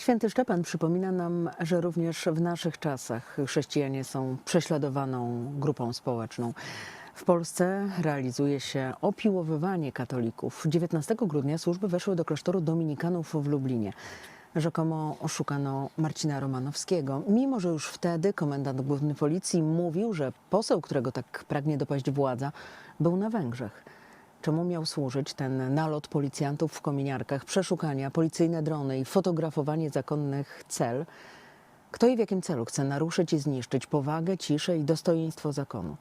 Święty Szczepan przypomina nam, że również w naszych czasach chrześcijanie są prześladowaną grupą społeczną. W Polsce realizuje się opiłowywanie katolików. 19 grudnia służby weszły do klasztoru dominikanów w Lublinie. Rzekomo oszukano Marcina Romanowskiego, mimo że już wtedy komendant główny policji mówił, że poseł, którego tak pragnie dopaść władza, był na Węgrzech. Czemu miał służyć ten nalot policjantów w kominiarkach, przeszukania, policyjne drony i fotografowanie zakonnych cel? Kto i w jakim celu chce naruszyć i zniszczyć powagę, ciszę i dostojeństwo zakonu?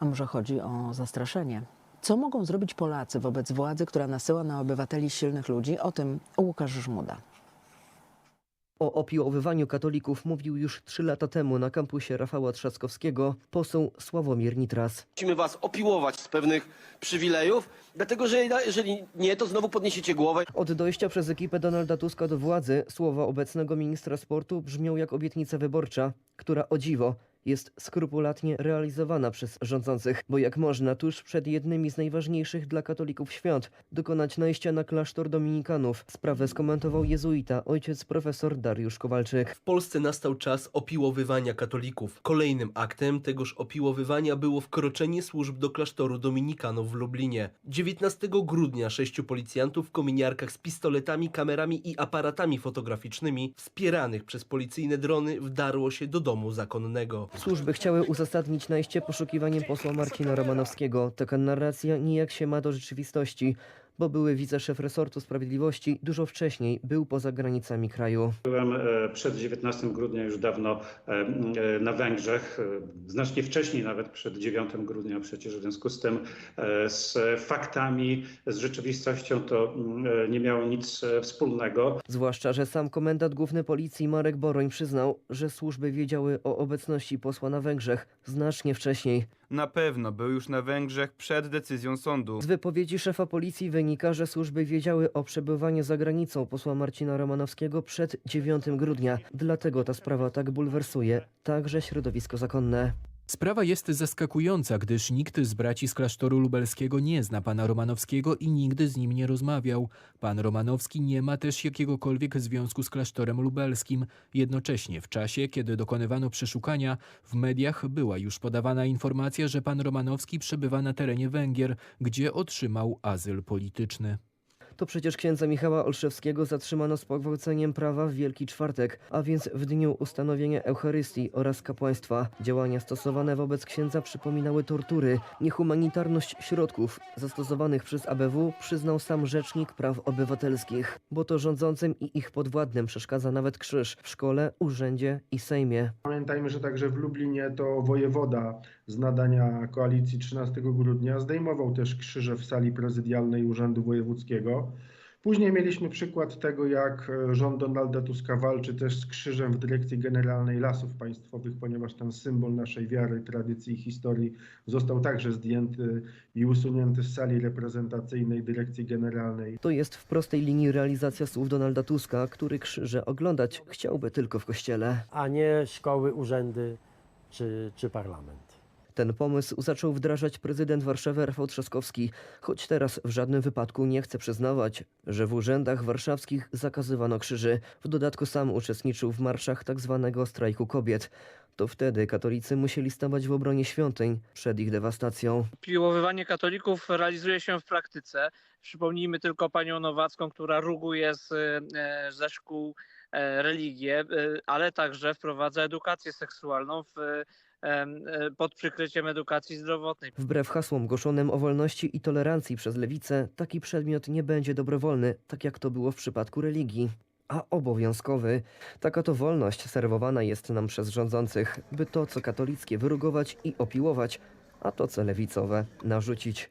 A może chodzi o zastraszenie? Co mogą zrobić Polacy wobec władzy, która nasyła na obywateli silnych ludzi? O tym Łukasz Żmuda. O opiłowywaniu katolików mówił już trzy lata temu na kampusie Rafała Trzaskowskiego poseł Sławomir Nitras. Musimy was opiłować z pewnych przywilejów, dlatego że jeżeli nie, to znowu podniesiecie głowę. Od dojścia przez ekipę Donalda Tuska do władzy słowa obecnego ministra sportu brzmią jak obietnica wyborcza, która o dziwo jest skrupulatnie realizowana przez rządzących, bo jak można tuż przed jednymi z najważniejszych dla katolików świąt dokonać najścia na klasztor dominikanów. Sprawę skomentował jezuita ojciec profesor Dariusz Kowalczyk. W Polsce nastał czas opiłowywania katolików. Kolejnym aktem tegoż opiłowywania było wkroczenie służb do klasztoru dominikanów w Lublinie. 19 grudnia sześciu policjantów w kominiarkach z pistoletami, kamerami i aparatami fotograficznymi wspieranych przez policyjne drony wdarło się do domu zakonnego. Służby chciały uzasadnić najście poszukiwaniem posła Marcina Romanowskiego. Taka narracja nijak się ma do rzeczywistości, bo były wiceszef resortu sprawiedliwości dużo wcześniej był poza granicami kraju. Byłem e, przed 19 grudnia już dawno e, e, na Węgrzech, znacznie wcześniej nawet przed 9 grudnia przecież, w związku z tym z faktami, z rzeczywistością to mm, nie miało nic wspólnego. Zwłaszcza, że sam komendant główny policji Marek Boroń przyznał, że służby wiedziały o obecności posła na Węgrzech znacznie wcześniej. Na pewno był już na Węgrzech przed decyzją sądu. Z wypowiedzi szefa policji wynika, że służby wiedziały o przebywaniu za granicą posła Marcina Romanowskiego przed 9 grudnia. Dlatego ta sprawa tak bulwersuje także środowisko zakonne. Sprawa jest zaskakująca, gdyż nikt z braci z klasztoru lubelskiego nie zna pana Romanowskiego i nigdy z nim nie rozmawiał. Pan Romanowski nie ma też jakiegokolwiek związku z klasztorem lubelskim. Jednocześnie w czasie, kiedy dokonywano przeszukania, w mediach była już podawana informacja, że pan Romanowski przebywa na terenie Węgier, gdzie otrzymał azyl polityczny. To przecież księdza Michała Olszewskiego zatrzymano z pogwałceniem prawa w Wielki Czwartek, a więc w dniu ustanowienia Eucharystii oraz kapłaństwa. Działania stosowane wobec księdza przypominały tortury. Niehumanitarność środków zastosowanych przez ABW przyznał sam Rzecznik Praw Obywatelskich, bo to rządzącym i ich podwładnym przeszkadza nawet krzyż w szkole, urzędzie i sejmie. Pamiętajmy, że także w Lublinie to wojewoda z nadania koalicji 13 grudnia zdejmował też krzyże w sali prezydialnej Urzędu Wojewódzkiego. Później mieliśmy przykład tego, jak e, rząd Donalda Tuska walczy też z krzyżem w Dyrekcji Generalnej Lasów Państwowych, ponieważ ten symbol naszej wiary, tradycji i historii został także zdjęty i usunięty z sali reprezentacyjnej Dyrekcji Generalnej. To jest w prostej linii realizacja słów Donalda Tuska, który krzyże oglądać chciałby tylko w kościele. a nie szkoły, urzędy czy, czy parlament. Ten pomysł zaczął wdrażać prezydent Warszawy Rafał Trzaskowski, choć teraz w żadnym wypadku nie chce przyznawać, że w urzędach warszawskich zakazywano krzyży. W dodatku sam uczestniczył w marszach tzw. strajku kobiet. To wtedy katolicy musieli stawać w obronie świątyń przed ich dewastacją. Piłowywanie katolików realizuje się w praktyce. Przypomnijmy tylko panią Nowacką, która ruguje z, e, ze szkół religię, e, ale także wprowadza edukację seksualną w, e, e, pod przykryciem edukacji zdrowotnej. Wbrew hasłom głoszonym o wolności i tolerancji przez lewicę, taki przedmiot nie będzie dobrowolny, tak jak to było w przypadku religii. A obowiązkowy. Taka to wolność serwowana jest nam przez rządzących, by to, co katolickie, wyrugować i opiłować, a to, co lewicowe, narzucić.